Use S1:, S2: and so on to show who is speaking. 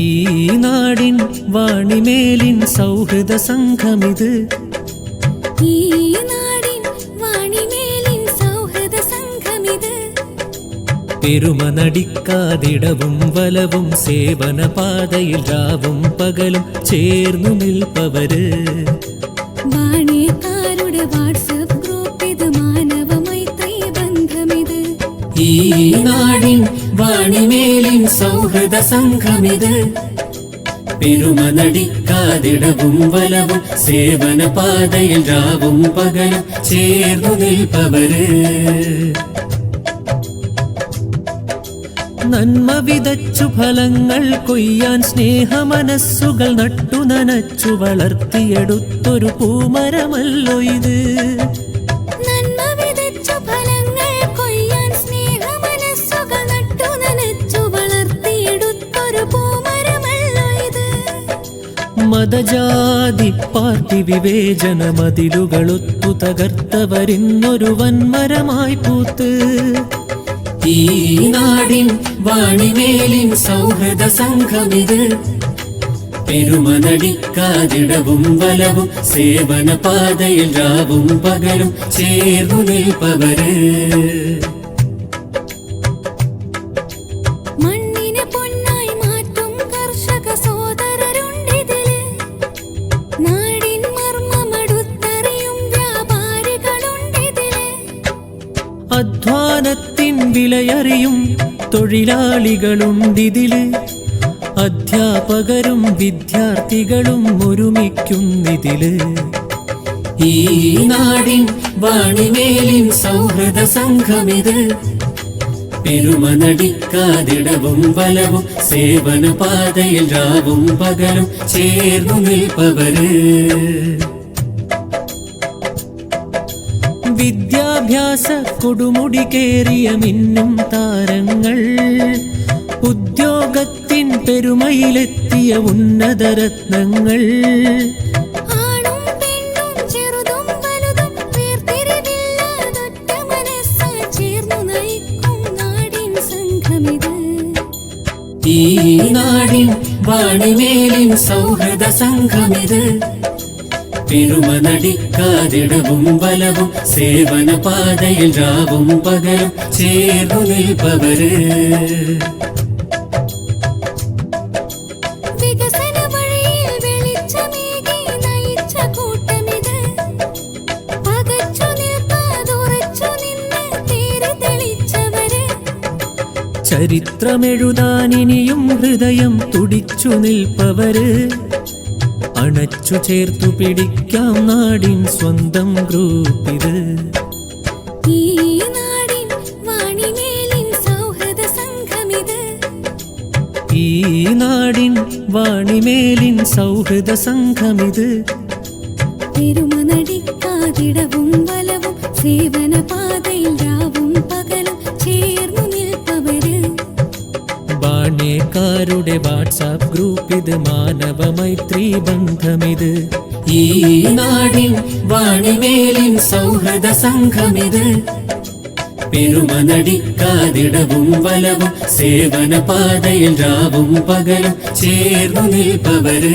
S1: ഈ നാടിൻ വാണിമേലിൻ സൗഹൃദ സംഘമിത്.
S2: ഈ നാടിൻ വാണിമേലിൻ സൗഹൃദ സംഘമിത്.
S1: പെരുമ നടിക്കാതിടവും വലവും സേവന പാതയിൽ രാവും പകലും ചേർന്നു നിൽപ്പവര്.
S2: വാണിയക്കാരുടെ വാട്സപ്പ് ഗ്രൂപ്പ് ഇത് മാനവ മൈത്രി ബന്ധമിത്.
S1: ഈ നാടിൻ വാണിമേലിൻ സൗഹൃദ സംഘമിത്. പെരുമ നടിക്കാതിടവും വലവും സേവന പാതയിൽ രാവും പകലും ചേർന്നു നിൽപ്പവര്. നന്മ വിതച്ചു ഫലങ്ങൾ കൊയ്യാൻ സ്നേഹമനസ്സുകൾ നട്ടു നനച്ചു വളർത്തിയെടുത്തൊരു പൂമരമല്ലോ ഇത്. മതജാതി പാർട്ടി വിവേചന മതിലുകളൊത്തു തകർത്തവരിന്നൊരു വൻമരമായി പൂത്ത് ഈ നാടിൻ വാണിമേലിൻ സൗഹൃദ സംഘമിത്. പെരുമ നടിക്കാതിടവും വലവും സേവന പാതയിൽ രാവും പകലും ചേർന്നു നിൽപ്പവര്. അധ്വാനത്തിൻ വിലയറിയും തൊഴിലാളികളുണ്ടിതിൽ അധ്യാപകരും വിദ്യാർത്ഥികളും ഒരുമിക്കുന്നിതിൽ ഈ നാടിൻ വാണിമേലിൻ സൗഹൃദ സംഘമിത്. പെരുമനടിക്കാതിടവും വലവും സേവന പാതയിൽ രാവും പകലും ചേർന്നു നിൽപ്പവര്. വിദ്യാഭ്യാസ കൊടുമുടി കേറിയ മിന്നും താരങ്ങൾ ഉദ്യോഗത്തിൻ പെരുമയിലെത്തിയ ഉന്നതരത്നങ്ങൾ ഈ നാടിൻ വാണിമേലിൻ സൗഹൃദ സംഘമിത്. പെരുമ നടിക്കാതിടവും വലവും സേവന പാതയിൽ രാവും പകലും ചേർന്നു നിൽപ്പവര്.
S2: ചരിത്രമെഴുതാനിനിയും
S1: ചരിത്രമെഴുതാൻ ഇനിയും ഹൃദയം തുടിച്ചു നിൽപ്പവര്. അണച്ചു ചേർത്തു പിടിക്കാം നാടിൻ സ്വന്തം ഗ്രൂപ്പിത്
S2: ഈ നാടിൻ വാണിമേലിൻ സൗഹൃദ സംഘമിത്.
S1: ഈ നാടിൻ വാണിമേലിൻ സൗഹൃദ സംഘമിത്.
S2: പെരുമ നടിക്കാതിടവും വലവും സേവന പാതയിൽ
S1: ബാണ്യക്കാരുടെ വാട്സാപ്പ് ഗ്രൂപ്പ് ഇത് മാനവ മൈത്രി ബന്ധമിത്. ഈ നാടിൻ വാണിമേലിൻ സൗഹൃദ സംഘമിത്. പെരുമ നടിക്കാതിടവും വലവും സേവന പാതയിൽ രാവും പകലും ചേർന്നു നിൽപ്പവര്.